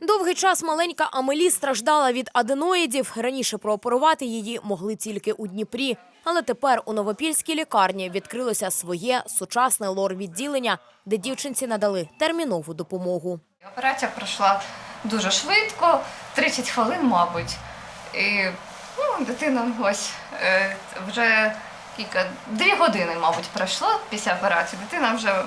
Довгий час маленька Амелі страждала від аденоїдів. Раніше прооперувати її могли тільки у Дніпрі. Але тепер у Новопільській лікарні відкрилося своє сучасне лор-відділення, де дівчинці надали термінову допомогу. Операція пройшла дуже швидко, 30 хвилин, мабуть. І ну, дитина ось е, вже кілька, дві години, мабуть, пройшло після операції. Дитина вже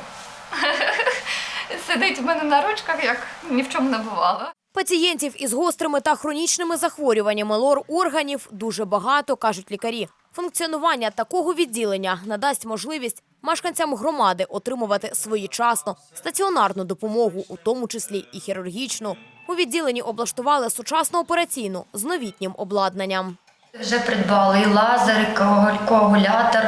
сидить у мене на ручках, як ні в чому не бувало. Пацієнтів із гострими та хронічними захворюваннями лор-органів дуже багато, кажуть лікарі. Функціонування такого відділення надасть можливість мешканцям громади отримувати своєчасно стаціонарну допомогу, у тому числі і хірургічну. У відділенні облаштували сучасну операційну з новітнім обладнанням. Вже придбали і лазер, і коагулятор,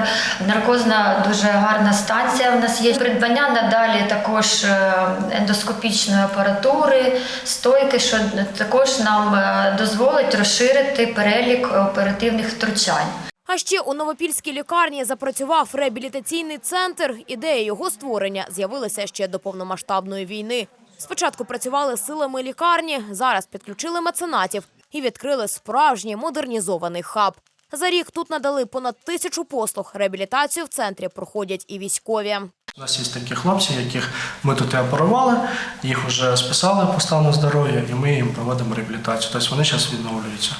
наркозна дуже гарна станція в нас є. Придбання надалі також е, ендоскопічної апаратури, стойки, що також нам е, дозволить розширити перелік оперативних втручань. А ще у Новопільській лікарні запрацював реабілітаційний центр. Ідея його створення з'явилася ще до повномасштабної війни. Спочатку працювали силами лікарні, зараз підключили меценатів і відкрили справжній модернізований хаб. За рік тут надали понад тисячу послуг. Реабілітацію в центрі проходять і військові. У нас є такі хлопці, яких ми тут і оперували, їх вже списали по стану здоров'я, і ми їм проводимо реабілітацію. Тобто вони зараз відновлюються.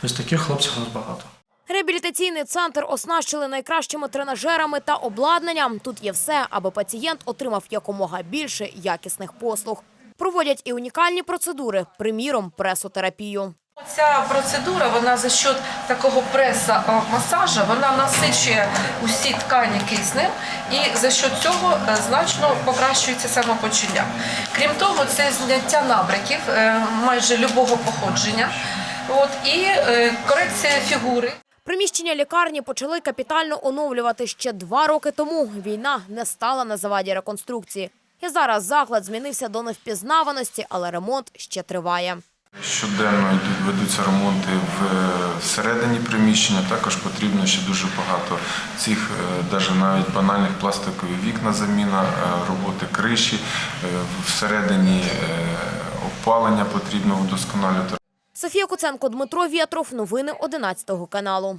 Тобто таких хлопців у нас багато. Реабілітаційний центр оснащили найкращими тренажерами та обладнанням. Тут є все, аби пацієнт отримав якомога більше якісних послуг. Проводять і унікальні процедури, приміром, пресотерапію. Ця процедура, вона за счет такого преса масажа, вона насичує усі ткані киснем і за счет цього е, значно покращується самопочуття. Крім того, це зняття набряків е, майже любого походження. От, і е, корекція фігури. Приміщення лікарні почали капітально оновлювати ще два роки тому. Війна не стала на заваді реконструкції. І зараз заклад змінився до невпізнаваності, але ремонт ще триває. Щоденно ведуться ремонти в всередині приміщення. Також потрібно ще дуже багато цих, навіть навіть банальних пластикових вікна, заміна, е, роботи криші, е, всередині е, опалення потрібно удосконалювати. Софія Куценко, Дмитро Вєтров. Новини 11 каналу.